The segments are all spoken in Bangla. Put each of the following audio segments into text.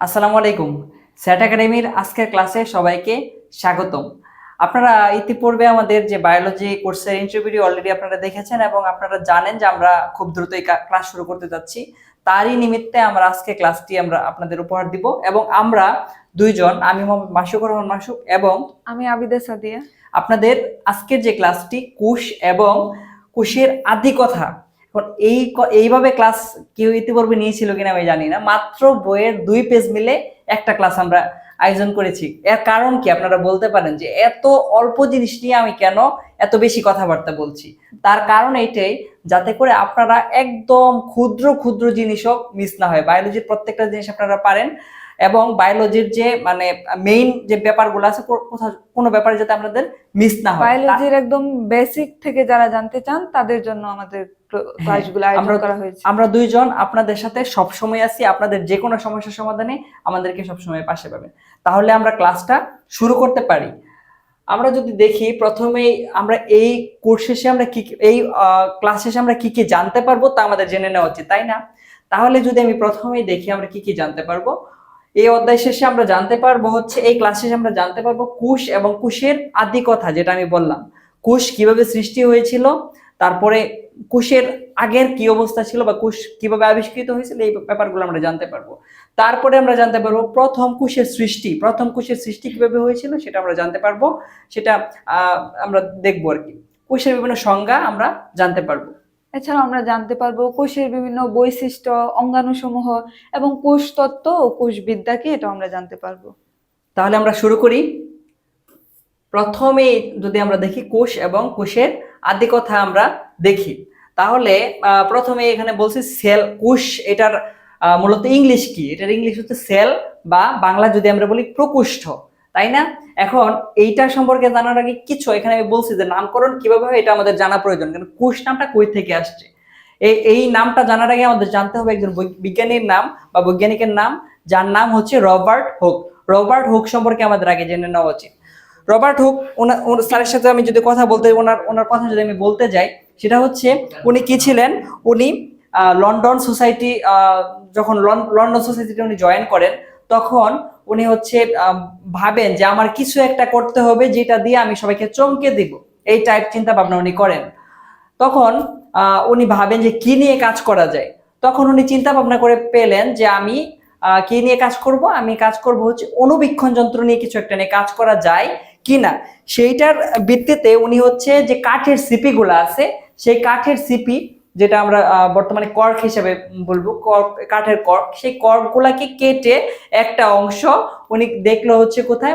আসসালামু আলাইকুম। স্যাট একাডেমির আজকের ক্লাসে সবাইকে স্বাগতম। আপনারা ইতিপূর্বে আমাদের যে বায়োলজি কোর্সের ইন্টারভিউ অলরেডি আপনারা দেখেছেন এবং আপনারা জানেন যে আমরা খুব দ্রুতই ক্লাস শুরু করতে যাচ্ছি। তারই নিমিত্তে আমরা আজকে ক্লাসটি আমরা আপনাদের উপহার দিব এবং আমরা দুইজন আমি মোহাম্মদ মাসুকুর রহমান মাসুক এবং আমি আবিদা সাদিয়া। আপনাদের আজকের যে ক্লাসটি কুশ এবং কুশের আদি কথা এই এইভাবে ক্লাস কেউ ইতিপূর্বে নিয়েছিল কিনা আমি জানি না। মাত্র বইয়ের দুই পেজ মিলে একটা ক্লাস আমরা আয়োজন করেছি। এর কারণ কি? আপনারা বলতে পারেন যে এত অল্প জিনিস নিয়ে আমি কেন এত বেশি কথাবার্তা বলছি? তার কারণ এইটাই, যাতে করে আপনারা একদম ক্ষুদ্র ক্ষুদ্র জিনিসও মিস না হয়। বায়োলজির প্রত্যেকটা জিনিস আপনারা পারেন এবং বায়োলজির যে মানে মেইন যে ব্যাপারগুলো আছে কোথাও কোনো ব্যাপারে যাতে আপনাদের মিস না হয়। বায়োলজির একদম বেসিক থেকে যারা জানতে চান, তাদের জন্য আমাদের ক্লাসগুলো আয়োজন আমরা- করা হয়েছে। আমরা দুইজন আপনাদের সাথে সব সময় আছি আপনাদের যে কোনো সমস্যার সমাধানে আমাদেরকে সব সময় পাশে পাবেন। তাহলে আমরা ক্লাসটা শুরু করতে পারি। আমরা যদি দেখি প্রথমেই আমরা এই কোর্স শেষে আমরা কি কি- এই ক্লাস শেষে আমরা কি কি জানতে পারব তা আমাদের জেনে নেওয়া উচিত তাই না? তাহলে যদি আমি প্রথমেই দেখি আমরা কি কি জানতে পারব এই অধ্যায় শেষে আমরা জানতে পারব হচ্ছে এই ক্লাস শেষে আমরা জানতে পারব কুশ এবং কুশের আদি কথা যেটা আমি বললাম। কুশ কীভাবে সৃষ্টি হয়েছিল তারপরে কুশের আগের কি অবস্থা ছিল বা কুশ কীভাবে আবিষ্কৃত হয়েছিল এই ব্যাপারগুলো আমরা জানতে পারব। তারপরে আমরা জানতে পারব প্রথম কুশের সৃষ্টি প্রথম কুশের সৃষ্টি কীভাবে হয়েছিল সেটা আমরা জানতে পারব। সেটা আহ, আমরা দেখব আর কি। কুশের বিভিন্ন সংজ্ঞা আমরা জানতে পারব। এছাড়াও আমরা জানতে পারব কোষের বিভিন্ন বৈশিষ্ট্য অঙ্গাণুসমূহ এবং কোষ তত্ত্ব ও কোষ বিদ্যা কি এটা আমরা জানতে পারব। তাহলে আমরা শুরু করি। প্রথমে যদি আমরা দেখি কোষ এবং কোষের আদি কথা আমরা দেখি। তাহলে প্রথমে এখানে বলছি সেল, কুশ, এটার মূলত ইংলিশ কি? এটার ইংলিশ হচ্ছে সেল বা বাংলা যদি আমরা বলি প্রকুষ্ঠ, তাই না? এখন এইটা সম্পর্কে জানার আগে কিছু, এখানে আমি বলছি যে নামকরণ কীভাবে হয়, এটা আমাদের জানা প্রয়োজন। কারণ কুশ নামটা কই থেকে আসছে? এই এই নামটা জানার আগে আমাদের জানতে হবে একজন বিজ্ঞানীর নাম বা বৈজ্ঞানিকের নাম, যার নাম হচ্ছে রবার্ট হোক। রবার্ট হোক সম্পর্কে আমাদের আগে জেনে নেওয়া উচিত। রবার্ট হুক ওনার স্যারের সাথে আমি যদি কথা বলতে ওনার ওনার কথা যদি আমি বলতে যাই, সেটা হচ্ছে উনি কি ছিলেন? উনি লন্ডন সোসাইটি যখন লন- লন্ডন সোসাইটিতে উনি জয়েন করেন, তখন উনি হচ্ছে ভাবেন যে আমার কিছু একটা করতে হবে যেটা দিয়ে আমি সবাইকে চমকে দিব। এই টাইপ চিন্তা ভাবনা উনি করেন। তখন উনি ভাবেন যে কি নিয়ে কাজ করা যায়। তখন উনি চিন্তা ভাবনা করে পেলেন যে আমি কি নিয়ে কাজ করব? আমি কাজ করব হচ্ছে অনুবীক্ষণ যন্ত্র নিয়ে কিছু একটা নিয়ে কাজ করা যায়। কিনা, সেইটার ভিত্তিতে উনি হচ্ছে যে কাঠের সিপি গুলো আছে, সেই কাঠের সিপি, যেটা আমরা বর্তমানে কর্ক হিসেবে বলব, কর্ক, কাঠের কর্ক, সেই কর্ক গুলাকে কেটে একটা অংশ উনি দেখল হচ্ছে কোথায়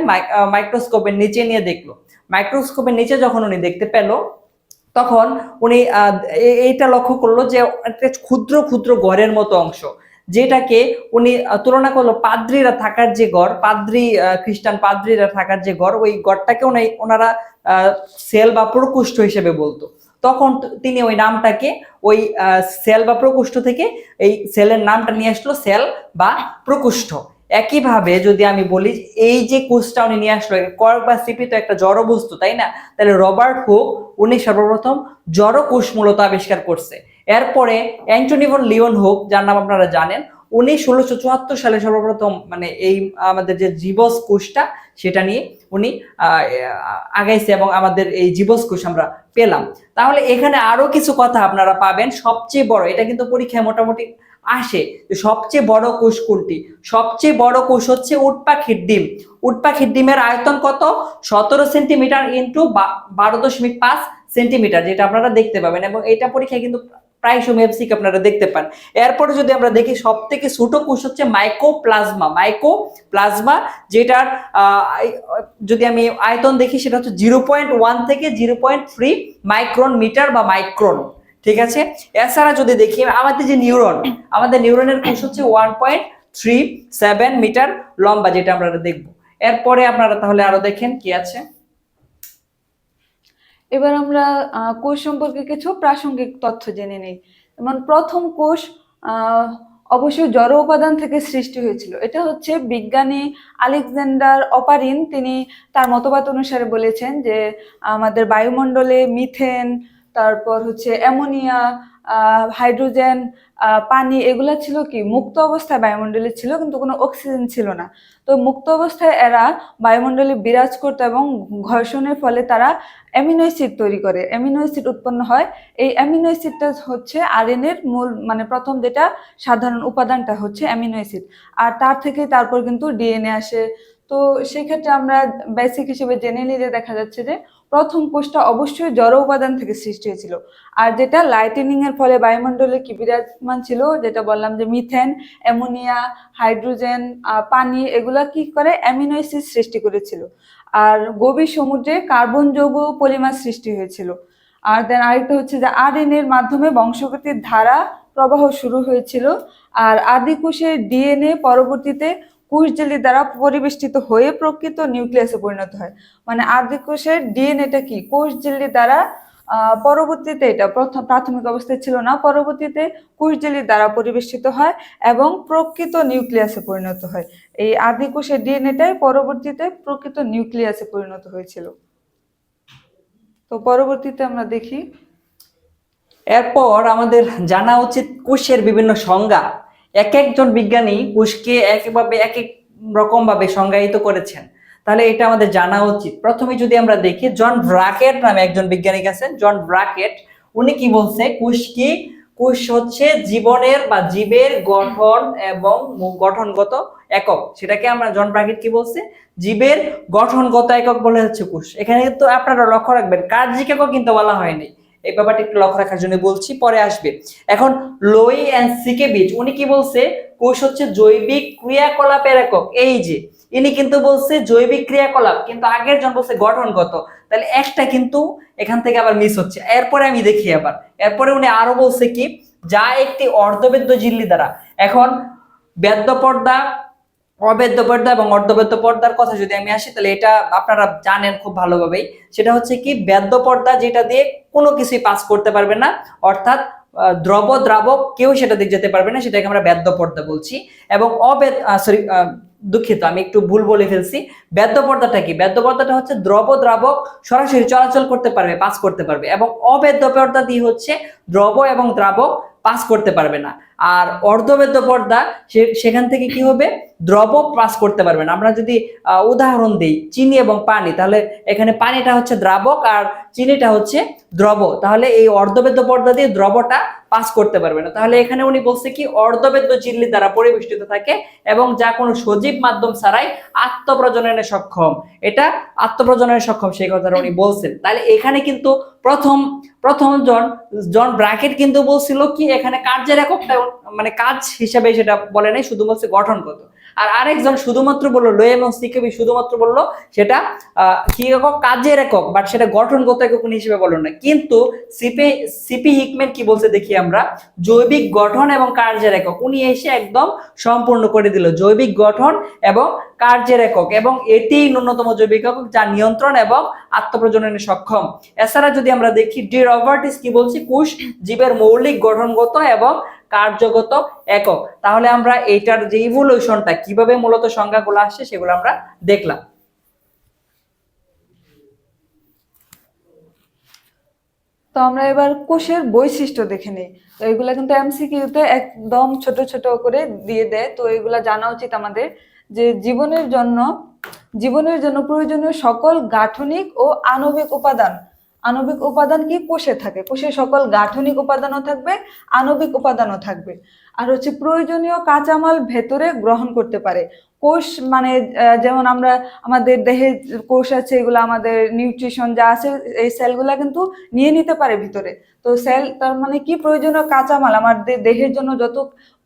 মাইক্রোস্কোপের নিচে নিয়ে দেখল। মাইক্রোস্কোপের নিচে যখন উনি দেখতে পেল, তখন উনি এইটা লক্ষ্য করল যে একটা ক্ষুদ্র ক্ষুদ্র ঘরের মতো অংশ। যেটাকে উনি তুলনা করল পাদ্রীরা থাকার যে ঘর পাদ্রি খ্রিস্টান পাদ্রীরা থাকার যে ঘর ওই ঘরটাকে উনি ওনারা সেল বা প্রকোষ্ঠ হিসেবে বলতো। তখন তিনি ওই নামটাকে, ওই সেল বা প্রকোষ্ঠ থেকে এই সেলের নামটা নিয়ে আসলো সেল বা প্রকোষ্ঠ। একইভাবে যদি আমি বলি, এই যে কোষটা উনি নিয়ে আসলো কর্ক বা সিপি তো একটা জড় বস্তু, তাই না? তাহলে রবার্ট হুক, উনি সর্বপ্রথম জড় কোষ মূলত আবিষ্কার করছে। এরপরে অ্যান্টনিভন লিওন হুক, যার নাম আপনারা জানেন, উনি ষোলোশো চুয়াত্তর সালে সর্বপ্রথম মানে এই, আমাদের যে জীবস কোষটা, সেটা নিয়ে উনি আগাইছে এবং আমাদের এই জীবস কোষ আমরা পেলাম। তাহলে এখানে আরও কিছু কথা আপনারা পাবেন। সবচেয়ে বড়, এটা কিন্তু পরীক্ষায় মোটামুটি আসে সবচেয়ে বড় কোষ কোনটি? সবচেয়ে বড় কোষ হচ্ছে উটপাখির ডিম। উট পাখির ডিমের আয়তন কত? সতেরো সেন্টিমিটার ইন্টু বারো দশমিক পাঁচ সেন্টিমিটার, যেটা আপনারা দেখতে পাবেন। এবং এটা পরীক্ষায় কিন্তু প্রায় সময় এমসিক আপনারা দেখতে পান। এরপরে যদি আমরা দেখি সব থেকে ছোট কোষ হচ্ছে মাইকোপ্লাজমা মাইকোপ্লাজমা যেটার যদি আমি আয়তন দেখি, সেটা হচ্ছে জিরো পয়েন্ট ওয়ান থেকে zero point three micron metre বা মাইক্রন ঠিক আছে? এছাড়া যদি দেখি, আমাদের যে নিউরন আমাদের নিউরনের কোষ হচ্ছে one point three seven metre লম্বা, যেটা আমরা দেখব। এরপরে আপনারা তাহলে আরও দেখেন কি আছে। এবার আমরা কোষ সম্পর্কে কিছু প্রাসঙ্গিক তথ্য জেনে নিই। যেমন প্রথম কোষ অবশ্যই জড় উপাদান থেকে সৃষ্টি হয়েছিল। এটা হচ্ছে বিজ্ঞানী আলেকজান্ডার অপারিন। তিনি তার মতবাদ অনুসারে বলেছেন যে, আমাদের বায়ুমণ্ডলে মিথেন, তারপর হচ্ছে অ্যামোনিয়া হাইড্রোজেন পানি, এগুলা ছিল কি, মুক্ত অবস্থায় বায়ুমণ্ডলে ছিল, কিন্তু কোনো অক্সিজেন ছিল না। তো মুক্ত অবস্থায় এরা বায়ুমণ্ডলে বিরাজ করতো এবং ঘর্ষণের ফলে তারা অ্যামিনো অ্যাসিড তৈরি করে। অ্যামিনো অ্যাসিড উৎপন্ন হয়। এই অ্যামিনো অ্যাসিডটা হচ্ছে আরএনএর মূল মানে প্রথম যেটা সাধারণ উপাদানটা হচ্ছে অ্যামিনো অ্যাসিড। আর তার থেকে তারপর কিন্তু ডিএনএ আসে। তো সেক্ষেত্রে আমরা বেসিক হিসেবে জেনে নিলে দেখা যাচ্ছে যে প্রথম কোষটা অবশ্যই জড় উপাদান থেকে সৃষ্টি হয়েছিল। আর যেটা লাইটেনিং এর ফলে বায়ুমণ্ডলে কি বিরাজমান ছিল, যেটা বললাম যে মিথেন অ্যামোনিয়া হাইড্রোজেন পানি, এগুলা কি করে অ্যামিনো অ্যাসিড সৃষ্টি করেছিল। আর গভীর সমুদ্রে কার্বন যৌগ পলিমার সৃষ্টি হয়েছিল। আর দেন আরেকটা হচ্ছে যে আরএনএ এর মাধ্যমে বংশগতির ধারা প্রবাহ শুরু হয়েছিল। আর আদি কোষের ডিএনএ পরবর্তীতে কোষ জেলি দ্বারা পরিবেষ্টিত হয়ে প্রকৃত নিউক্লিয়াসে পরিণত হয়। মানে আদি কোষের ডিএনএটা কি? কোষ জেলি দ্বারা পরবর্তীতে এটা প্রথম প্রাথমিক অবস্থায় ছিল না, পরবর্তীতে কোষ জেলি দ্বারা পরিবেষ্টিত হয় এবং প্রকৃত নিউক্লিয়াসে পরিণত হয়। এই আদি কোষের ডিএনএটাই পরবর্তীতে প্রকৃত নিউক্লিয়াসে পরিণত হয়েছিল। তো পরবর্তীতে আমরা দেখি। এরপর আমাদের জানা উচিত কোষের বিভিন্ন সংজ্ঞা। এক একজন বিজ্ঞানী কোষকে একভাবে এক এক রকম ভাবে সংজ্ঞায়িত করেছেন। তাহলে এটা আমাদের জানা উচিত। প্রথমে যদি আমরা দেখি, জন ব্রাকেট নামে একজন বিজ্ঞানী আছেন জন ব্রাকেট, উনি কি বলছে? কোষ কি কোষ হচ্ছে জীবনের বা জীবের গঠন এবং গঠনগত একক। সেটাকে আমরা জন ব্রাকেট কি বলছে? জীবের গঠনগত একক বলে হচ্ছে কোষ এখানে কিন্তু আপনারা লক্ষ্য রাখবেন, কার্যিক একক কিন্তু বলা হয়নি। এই ব্যাপারটা একটু লক্ষ্য রাখার জন্য বলছি, পরে আসবে। এখন লোই অ্যান্ড সিকেবিচ উনি কি বলছে? কোষ হচ্ছে জৈবিক ক্রিয়াকলাপের একক। এই যে, ইনি কিন্তু বলছে জৈবিক ক্রিয়াকলাপ, কিন্তু আগের জন বলছে গঠনগত। তাহলে একটা কিন্তু এখান থেকে আবার মিস হচ্ছে। এরপরে আমি দেখি আবার। এরপরে উনি আরও বলছে কি, যা একটি অর্ধবেদ্য ঝিল্লি দ্বারা। এখন বেদ্য পর্দা অবেদ্য পর্দা এবং অর্ধবেদ্য পর্দার কথা যদি আমি আসি, তাহলে এটা আপনারা জানেন খুব ভালোভাবেই। সেটা হচ্ছে কি বেদ্য পর্দা যেটা দিয়ে কোনো কিছুই পাস করতে পারবে না, অর্থাৎ দ্রব দ্রাবক কেউ সেটা দিক যেতে পারবে না, সেটাকে আমরা বেদ্য পর্দা বলছি। এবং অবেদ সরি দুঃখিত, আমি একটু ভুল বলে ফেলছি। বেদ্য পর্দাটা কি? বেদ্য পর্দাটা হচ্ছে দ্রব দ্রাবক সরাসরি চলাচল করতে পারবে, পাস করতে পারবে। এবং অবেদ্য পর্দা দিয়ে হচ্ছে দ্রব এবং দ্রাবক পাস করতে পারবে না। আর অর্ধবেদ্য পর্দা সেখান থেকে কি হবে? দ্রব পাস করতে পারবে না। আমরা যদি উদাহরণ দিই, চিনি এবং পানি, তাহলে এখানে পানিটা হচ্ছে দ্রাবক আর চিনিটা হচ্ছে দ্রব। তাহলে এই অর্ধবেদ্য পর্দা দিয়ে দ্রবটা পাস করতে পারবে না। তাহলে এখানে উনি বলছে কি, অর্ধবেদ্য ঝিল্লি দ্বারা পরিবেষ্টিত থাকে এবং যা কোনো সজীব মাধ্যম ছাড়াই আত্মপ্রজননে সক্ষম। এটা আত্মপ্রজননে সক্ষম, সেই কথাটা উনি বলছেন। তাহলে এখানে কিন্তু প্রথম প্রথম জন জন ব্র্যাকেট কিন্তু বলছিল কি, এখানে কার্যের এককটা মানে কাজ হিসাবে সেটা বলে নাই, শুধু বলছে গঠনগত। আর আরেকজন শুধুমাত্র বলল, লো এবং সিকেবি শুধুমাত্র বলল, সেটা কি একক? কাজের একক বাট সেটা গঠনগত একক হিসেবে বলল না কিন্তু সিপি সিপি হিকম্যান কি বলছে দেখি আমরা? জৈবিক গঠন এবং কার্যের একক। উনি এসে একদম সম্পূর্ণ করে দিল, জৈবিক গঠন এবং কার্যের একক। এবং এটি ন্যূনতম জৈবিক একক যা নিয়ন্ত্রণ এবং আত্মপ্রজননে সক্ষম। এছাড়া যদি আমরা দেখি, ডি রবার্টিস কি বলছি? কোষ জীবের মৌলিক গঠনগত এবং কার্যগত একক। তাহলে আমরা এইটার যে ইভলিউশনটা কীভাবে মূলত সংজ্ঞাগুলো আসছে সেগুলো আমরা দেখলাম। তো আমরা এবার কোষের বৈশিষ্ট্য দেখে নিই। তো এগুলা কিন্তু এমসিকিউতে একদম ছোট ছোট করে দিয়ে দেয়। তো এগুলা জানা উচিত আমাদের যে জীবনের জন্য জীবনের জন্য প্রয়োজনীয় সকল গাঠনিক ও আণবিক উপাদান আণবিক উপাদান কি? কোষে থাকে। কোষে সকল গাঠনিক উপাদানও থাকবে, আণবিক উপাদানও থাকবে। আর হচ্ছে প্রয়োজনীয় কাঁচামাল ভেতরে গ্রহণ করতে পারে। কোষ মানে যেমন আমরা আমাদের দেহে কোষ আছে, এগুলো আমাদের নিউট্রিশন যা আছে, এই সেলগুলা কিন্তু নিয়ে নিতে পারে ভিতরে। তো সেল, তার মানে কি প্রয়োজনীয় কাঁচামাল? আমাদের দেহের জন্য যত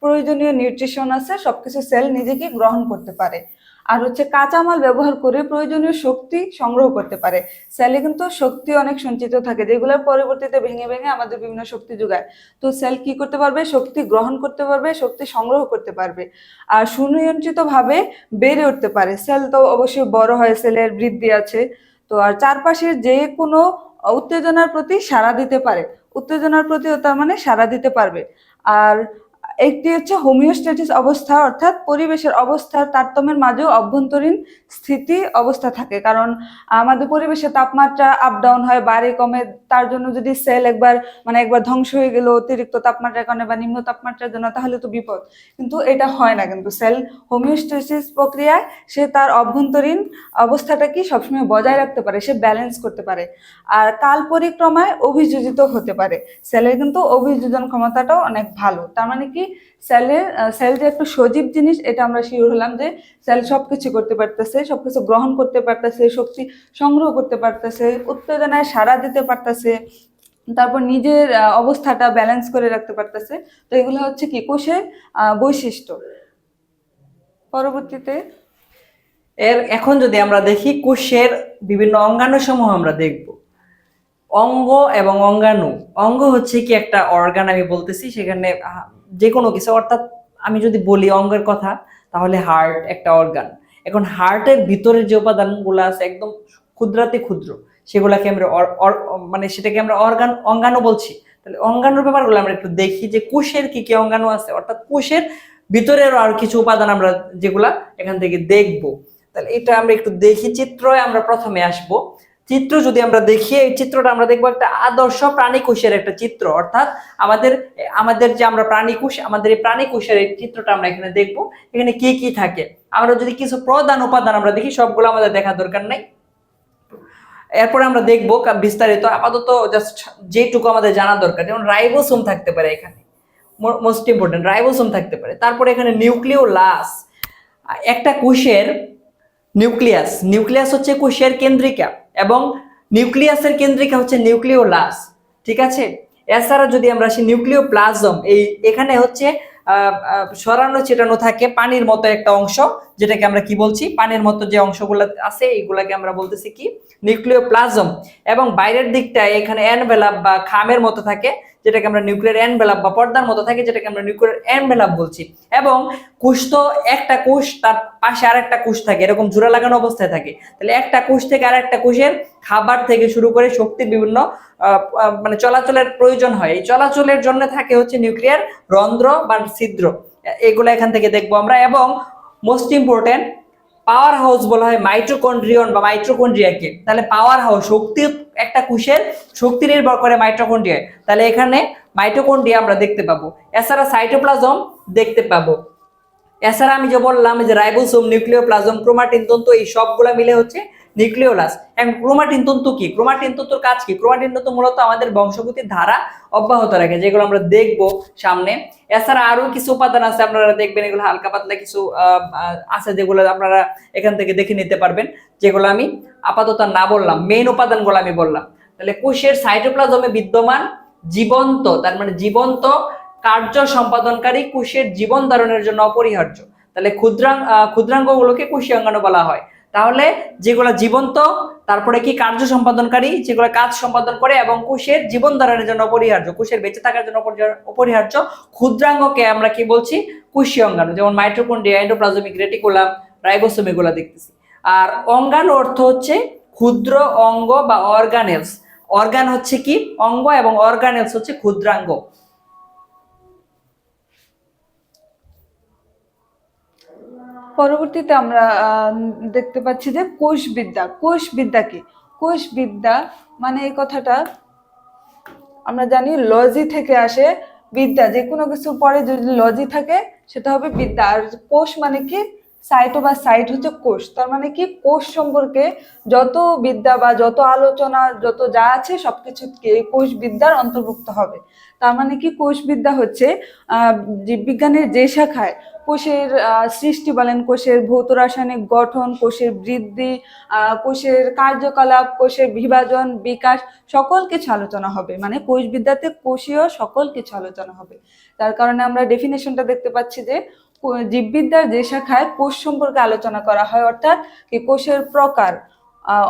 প্রয়োজনীয় নিউট্রিশন আছে, সবকিছু সেল নিজেকে গ্রহণ করতে পারে। আর হচ্ছে কাঁচামাল ব্যবহার করে প্রয়োজনীয় শক্তি সংগ্রহ করতে পারে। সেলে কিন্তু শক্তি অনেক সঞ্চিত থাকে, যেগুলো পরবর্তীতে ভেঙে ভেঙে আমাদের বিভিন্ন শক্তি যোগায়। তো সেল কি করতে পারবে? শক্তি গ্রহণ করতে পারবে, শক্তি সংগ্রহ করতে পারবে। আর সুনিয়ন্ত্রিত ভাবে বেড়ে উঠতে পারে। সেল তো অবশ্যই বড় হয়, সেলের বৃদ্ধি আছে। তো আর চারপাশের যে কোনো উত্তেজনার প্রতি সাড়া দিতে পারে। উত্তেজনার প্রতিও তার মানে সাড়া দিতে পারবে। আর একটি হচ্ছে হোমিওস্ট্যাটিস অবস্থা, অর্থাৎ পরিবেশের অবস্থার তারতম্যের মাঝেও অভ্যন্তরীণ স্থিতি অবস্থা থাকে। কারণ আমাদের পরিবেশে তাপমাত্রা আপ ডাউন হয়, বাড়ে, কমে, তার জন্য যদি সেল একবার মানে একবার ধ্বংস হয়ে গেল, অতিরিক্ত তাপমাত্রার কারণে বা নিম্ন তাপমাত্রার জন্য, তাহলে তো বিপদ। কিন্তু এটা হয় না কিন্তু সেল হোমিওস্ট্যাটিস প্রক্রিয়ায় সে তার অভ্যন্তরীণ অবস্থাটা কি সবসময় বজায় রাখতে পারে, সে ব্যালেন্স করতে পারে। আর কাল পরিক্রমায় অভিযোজিত হতে পারে। সেলের কিন্তু অভিযোজন ক্ষমতাটাও অনেক ভালো। তার মানে কি? সেলের সেল যে একটু সজীব জিনিস, এটা আমরা শিওর হলাম যে সেল সবকিছু করতে পারতেছে, সবকিছু গ্রহণ করতে পারতেছে, শক্তি সংগ্রহ করতে পারতেছে, উত্তেজনায় সাড়া দিতে পারতেছে, তারপর নিজের অবস্থাটা ব্যালেন্স করে রাখতে পারতেছে। তো এগুলো হচ্ছে কি? কোষের বৈশিষ্ট্য। পরবর্তীতে? এর, এখন যদি আমরা দেখি, কোষের বিভিন্ন অঙ্গাণু সমূহ আমরা দেখব। অঙ্গ এবং অঙ্গাণু। অঙ্গ হচ্ছে কি একটা অর্গান আমি বলতেছি, সেখানে যে কোনো কিছু, অর্থাৎ আমি যদি বলি অঙ্গের কথা, তাহলে হার্ট একটা অর্গান এখন হার্টের ভিতরের যে উপাদানগুলো আছে, একদম ক্ষুদ্রাতি ক্ষুদ্র, সেগুলাকে আমরা মানে সেটাকে আমরা অর্গান অঙ্গাণু বলছি। তাহলে অঙ্গাণুর ব্যাপারগুলো আমরা একটু দেখি যে কোষের কি কি অঙ্গাণু আছে, অর্থাৎ কোষের ভিতরেরও আর কিছু উপাদান আমরা যেগুলা এখান থেকে দেখব। তাহলে এটা আমরা একটু দেখি, চিত্রয় আমরা প্রথমে আসব। চিত্র যদি আমরা দেখি, এই চিত্রটা আমরা দেখব একটা আদর্শ প্রাণী কোষের একটা চিত্র। অর্থাৎ আমাদের আমাদের যে আমরা প্রাণী কোষ আমাদের এই প্রাণী কোষের এই চিত্রটা আমরা এখানে দেখব। এখানে কি কি থাকে? আমরা যদি কিছু প্রধান উপাদান আমরা দেখি, সবগুলো আমাদের দেখা দরকার নাই। এরপরে আমরা দেখব বিস্তারিত, আপাতত জাস্ট যেটুকু আমাদের জানা দরকার, যেমন রাইবোসোম থাকতে পারে এখানে। মোস্ট ইম্পর্টেন্ট রাইবোসোম থাকতে পারে। তারপরে এখানে নিউক্লিওলাস। একটা কোষের নিউক্লিয়াস নিউক্লিয়াস হচ্ছে কোষের কেন্দ্রিকা। এবং নিউক্লিয়াসের কেন্দ্রিকা হচ্ছে নিউক্লিওলাস, ঠিক আছে? এছাড়া যদি আমরা আসি নিউক্লিও প্লাজম এই এখানে হচ্ছে সরানো ছেটানো থাকে পানির মতো একটা অংশ, যেটাকে আমরা কি বলছি? পানির মতো যে অংশগুলো আছে, এইগুলাকে আমরা বলতেছি কি? নিউক্লিও প্লাজম এবং বাইরের দিকটায় এখানে অ্যানভেলাপ বা খামের মতো থাকে যেটাকে আমরা নিউক্লিয়ার অ্যানভেলাপ বা পর্দার মতো থাকে, যেটাকে আমরা নিউক্লিয়ার অ্যানভেলাপ বলছি। এবং কোষ তো একটা কোষ, তার পাশে আরেকটা কোষ থাকে, এরকম জোড়া লাগানো অবস্থায় থাকে। তাহলে একটা কোষ থেকে আরেকটা কোষের খাবার থেকে শুরু করে শক্তির বিভিন্ন মানে চলাচলের প্রয়োজন হয়। এই চলাচলের জন্য থাকে হচ্ছে নিউক্লিয়ার রন্ধ্র বা ছিদ্র। এগুলো এখান থেকে দেখব আমরা। এবং মোস্ট ইম্পর্টেন্ট পাওয়ার হাউস বলা হয় মাইট্রোকন্ড্রিয়ন বা মাইট্রোকন্ড্রিয়াকে তাহলে পাওয়ার হাউস শক্তি একটা কুশের শক্তি নির্ভর করে মাইট্রোকন্ড্রিয়া তাহলে এখানে মাইটোকন্ড্রিয়া আমরা দেখতে পাবো। এছাড়া সাইটোপ্লাজম দেখতে পাবো। এছাড়া আমি যে বললাম যে রাইবোসোম নিউক্লিওপ্লাজম ক্রোমাটিন তন্তু, এই সবগুলা মিলে হচ্ছে নিউক্লিওলাস। এখন ক্রোমাটিন তন্তু কি? ক্রোমাটিন তন্তুর কাজ কি? ক্রোমাটিন তন্তু মূলত আমাদের বংশগতির ধারা অব্যাহত রাখে, যেগুলো আমরা দেখব সামনে। এছাড়া আরও কিছু উপাদান আছে, আপনারা দেখবেন এগুলো হালকা পাতলা কিছু আছে যেগুলো আপনারা এখান থেকে দেখে নিতে পারবেন, যেগুলো আমি আপাতত না বললাম। মেইন উপাদানগুলো আমি বললাম। তাহলে কোষের সাইটোপ্লাজমে বিদ্যমান জীবন্ত, তার মানে জীবন্ত কার্য সম্পাদনকারী কোষের জীবন ধারণের জন্য অপরিহার্য। তাহলে ক্ষুদ্রাং ক্ষুদ্রাঙ্গগুলোকে কোষীয় অঙ্গাণু বলা হয়। তাহলে যেগুলো জীবন্ত, তারপরে কি কার্য সম্পাদনকারী, যেগুলো কাজ সম্পাদন করে এবং কোষের জীবন ধারণের জন্য অপরিহার্য কোষের বেঁচে থাকার জন্য অপরিহার- অপরিহার্য ক্ষুদ্রাঙ্গকে আমরা কি বলছি? কোষীয় অঙ্গাণু যেমন মাইট্রোকন্ড্রিয়া এন্ডোপ্লাজমিক রেটিকুলাম, রাইবোসোম এগুলো দেখতেছি। আর অঙ্গাণু অর্থ হচ্ছে ক্ষুদ্র অঙ্গ বা অর্গানেলস। অর্গান হচ্ছে কি? অঙ্গ এবং অর্গানেলস হচ্ছে ক্ষুদ্রাঙ্গ। পরবর্তীতে আমরা দেখতে পাচ্ছি যে কোষবিদ্যা কোষবিদ্যা কি? কোষবিদ্যা মানে এই কথাটা আমরা জানি লজি থেকে আসে বিদ্যা। যে কোনো কিছুর পরে যদি লজি থাকে, সেটা হবে বিদ্যা। আর কোষ মানে কি? সাইটো বা সাইট হচ্ছে কোষ তার মানে কি? কোষ সম্পর্কে যত বিদ্যা বা যত আলোচনা, যত যা আছে সবকিছু কোষ বিদ্যার অন্তর্ভুক্ত হবে। তার মানে কি? কোষ বিদ্যা হচ্ছে জীববিজ্ঞানের যে শাখায় কোষের সৃষ্টি বলেন, কোষের ভৌত রাসায়নিক গঠন, কোষের বৃদ্ধি কোষের কার্যকলাপ, কোষের বিভাজন, বিকাশ, সকল কিছু আলোচনা হবে। মানে কোষবিদ্যাতে কোষীয় সকল কিছু আলোচনা হবে। তার কারণে আমরা ডেফিনেশনটা দেখতে পাচ্ছি যে জীববিদ্যার যে শাখায় কোষ সম্পর্কে আলোচনা করা হয়, অর্থাৎ কি কোষের প্রকার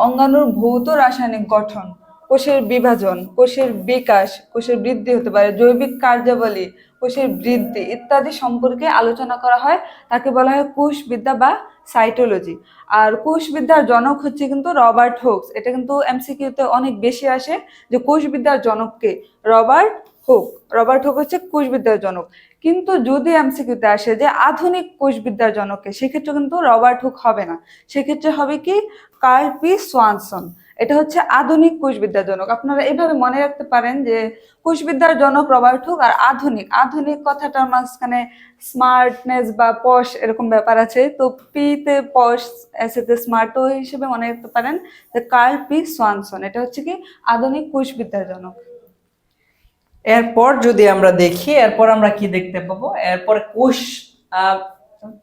অঙ্গাণুর ভৌত রাসায়নিক গঠন, কোষের বিভাজন, কোষের বিকাশ, কোষের বৃদ্ধি হতে পারে, জৈবিক কার্যাবলী, কোষের বৃদ্ধি ইত্যাদি সম্পর্কে আলোচনা করা হয়, তাকে বলা হয় কোষবিদ্যা বা সাইটোলজি। আর কোষবিদ্যার জনক হচ্ছে কিন্তু রবার্ট হোক্স এটা কিন্তু এমসিকিউতে অনেক বেশি আসে যে কোষবিদ্যার জনককে রবার্ট হুক, রবার্ট হুক হচ্ছে কোষবিদ্যার জনক কিন্তু যদি এমসিকিউতে আসে যে আধুনিক কোষবিদ্যার জনকে সেক্ষেত্রে কিন্তু রবার্ট হুক হবে না। সেক্ষেত্রে হবে কি? Carl P Swanson. এটা হচ্ছে আধুনিক কোষবিদ্যার জনক আপনারা এইভাবে মনে রাখতে পারেন যে কোষবিদ্যার জনক রবার্ট হুক আর আধুনিক। আধুনিক কথাটার মাঝখানে স্মার্টনেস বা পশ এরকম ব্যাপার আছে। তো পি তে পশ এসে স্মার্ট হিসেবে মনে রাখতে পারেন যে কার্ল পি সোয়ানসন। এটা হচ্ছে কি? আধুনিক কোষবিদ্যার জনক এরপর যদি আমরা দেখি এরপর আমরা কি দেখতে পাবো? এরপর কোষ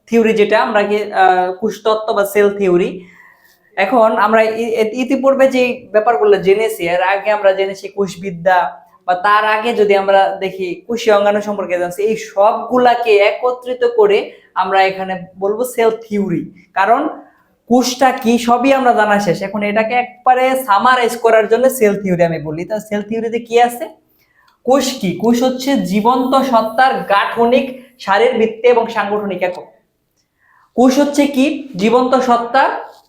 থিওরি যেটা আমরা কি আহ, কোষ তত্ত্ব বা সেল থিওরি এখন আমরা ইতিপূর্বে যে ব্যাপারগুলো জেনেছি এর আগে আমরা জেনেছি কোষবিদ্যা বা তার আগে যদি আমরা দেখি কোষীয় অঙ্গাণু সম্পর্কে জানছি এই সবগুলাকে একত্রিত করে আমরা এখানে বলব সেল থিওরি কারণ কোষটা কি সবই আমরা জানা শেষ। এখন এটাকে একবারে সামারাইজ করার জন্য সেল থিওরি আমি বলি। তো সেল থিওরিতে কি আছে? কোষ কি? কোষ হচ্ছে জীবন্ত সত্তার গাঠনিক শারীরবৃত্তি এবং সাংগঠনিক একক। কোষ হচ্ছে কি? জীবন্ত সত্তা,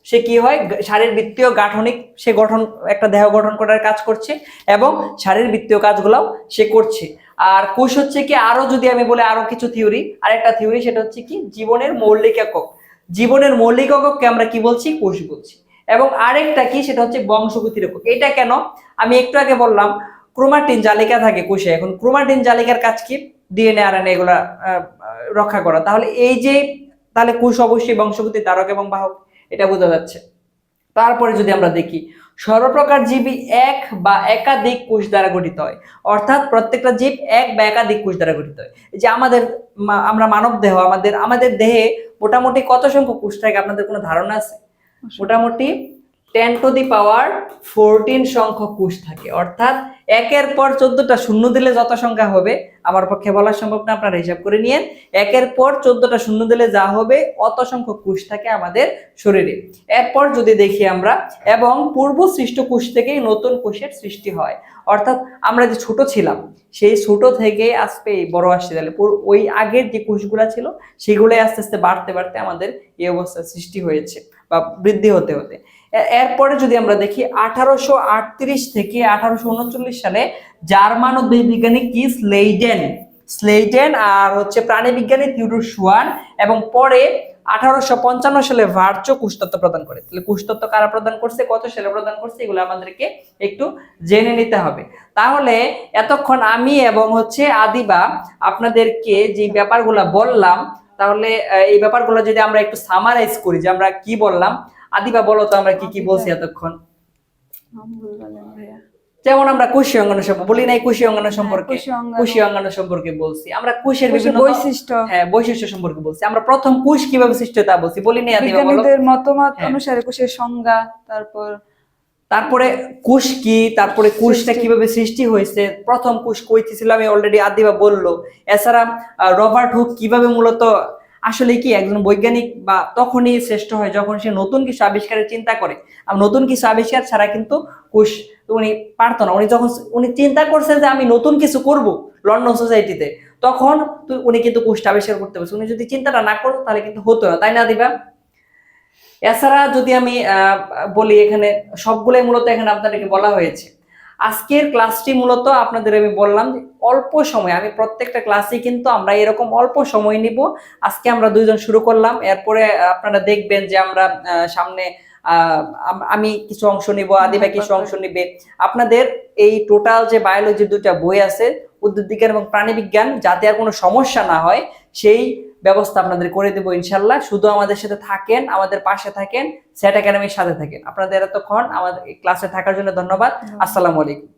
সে কি হয়? শারীরবৃত্তীয় গাঠনিক, সে গঠন, একটা দেহ গঠন করার কাজ করছে এবং শারীরবৃত্তীয় কাজগুলাও সে করছে। আর কোষ হচ্ছে কি? আরও যদি আমি বলি আরও কিছু থিওরি আরেকটা থিওরি সেটা হচ্ছে কি? জীবনের মৌলিক একক। জীবনের মৌলিক একককে আমরা কি বলছি? কোষ বলছি। এবং আরেকটা কি? সেটা হচ্ছে বংশগতির একক। এটা কেন? আমি একটু আগে বললাম ক্রোমাটিন জালিকা থাকে কোষে। এখন ক্রোমাটিন জালিকার কাজ কি? ডিএনএ আরএনএ এগুলা রক্ষা করা। তাহলে এই যে তাহলে কোষ অবশ্যই বংশগতি ধারক এবং বাহক এটা বোঝা যাচ্ছে। তারপরে যদি আমরা দেখি সর্বপ্রকার জীবই এক বা একাধিক কোষ দ্বারা গঠিত হয়। অর্থাৎ প্রত্যেকটা জীব এক বা একাধিক কোষ দ্বারা গঠিত হয়। যে আমাদের আমরা মানব দেহ আমাদের আমাদের দেহে মোটামুটি কত সংখ্যক কোষ থাকে আপনাদের কোনো ধারণা আছে? মোটামুটি ten to the power fourteen সংখ্যক কোষ থাকে। অর্থাৎ একের পর চোদ্দটা শূন্য দিলে যত সংখ্যা হবে, আমার পক্ষে বলা সম্ভব না, আপনারা হিসাব করে নিয়েন। একের পর চোদ্দটা শূন্য দিলে যা হবে, অত সংখ্যক কোষ থাকে আমাদের শরীরে। এরপর যদি দেখি আমরা, এবং পূর্ব সৃষ্ট কোষ থেকেই নতুন কোষের সৃষ্টি হয়। অর্থাৎ আমরা যে ছোট ছিলাম, সেই ছোট থেকে এই বড় আসছে। তাহলে ওই আগের যে কোষগুলা ছিল, সেগুলোই আস্তে আস্তে বাড়তে বাড়তে আমাদের এই অবস্থার সৃষ্টি হয়েছে, বা বৃদ্ধি হতে হতে। এরপরে যদি আমরা দেখি আঠারোশো আটত্রিশ থেকে আঠারোশো উনচল্লিশ সালে জার্মান উদ্ভিদ বিজ্ঞানী কি স্লেইডেন স্লেইডেন আর হচ্ছে প্রাণী বিজ্ঞানী থিওডোর সুয়ান এবং পরে আঠারোশো পঞ্চান্ন সালে ভার্চো কুষ্টত্ব প্রদান করে। তাহলে কুষ্টত্ব কারা প্রদান করছে, কত সালে প্রদান করছে, এগুলো আমাদেরকে একটু জেনে নিতে হবে। তাহলে এতক্ষণ আমি এবং হচ্ছে আদিবা আপনাদেরকে যে ব্যাপারগুলো বললাম, তাহলে এই ব্যাপারগুলো যদি আমরা একটু সামারাইজ করি যে আমরা কি বললাম আদিবা বলো তো আমরা কি কি বলছি এতক্ষণ। যেমন আমরা কুশি অঙ্গন সম্পর্কে বলি নাই কুশি অঙ্গাণু সম্পর্কে? কোষীয় কুশি অঙ্গাণু সম্পর্কে বলছি। আমরা কুশের বিভিন্ন বৈশিষ্ট্য। হ্যাঁ বৈশিষ্ট্য সম্পর্কে বলছি। আমরা প্রথম কুশ কীভাবে সৃষ্টি তা বলছি। বলি নাই আদিবা বলো। বিজ্ঞানীদের মতামত হ্যাঁ। অনুসারে কুশের সংজ্ঞা তারপর তারপরে কুশ কি? তারপরে কুশটা কীভাবে সৃষ্টি হয়েছে? প্রথম কুশ কইতে ছিল আমি অলরেডি আদিবা বলল। এছাড়া রবার্ট হুক কীভাবে মূলত আসলে কি একজন বৈজ্ঞানিক বা তখনই শ্রেষ্ঠ হয় যখন সে নতুন কিছু আবিষ্কারের চিন্তা করে। আর নতুন কিছু আবিষ্কার ছাড়া কিন্তু কুশ উনি পারতো না। উনি যখন উনি চিন্তা করছেন যে আমি নতুন কিছু করব লন্ডন সোসাইটিতে, তখন উনি কিন্তু কুশটা আবিষ্কার করতে পারছে। উনি যদি চিন্তাটা না করতো তাহলে কিন্তু হতো না, তাই না দিবা? এছাড়া যদি আমি বলি এখানে সবগুলোই মূলত এখানে আপনাদেরকে বলা হয়েছে। আজকের ক্লাসটি মূলত আপনাদের আমি বললাম যে অল্প সময়, আমি প্রত্যেকটা ক্লাসে কিন্তু আমরা এরকম অল্প সময় নিব। আজকে আমরা দুইজন শুরু করলাম, এরপরে আপনারা দেখবেন যে আমরা সামনে আম- কিছু অংশ নিব, আদিবা কিছু অংশ নিবে। আপনাদের এই টোটাল যে বায়োলজি দুটা বই আছে, উদ্ভিদ বিজ্ঞান এবং প্রাণী বিজ্ঞান, যাতে আর কোনো সমস্যা না হয়, সেই ব্যবস্থা আপনাদের করে দেবো ইনশাল্লাহ। শুধু আমাদের সাথে থাকেন আমাদের পাশে থাকেন সেট একাডেমির সাথে থাকেন। আপনাদের এতক্ষণ আমাদের ক্লাসে থাকার জন্য ধন্যবাদ। আসসালামু আলাইকুম।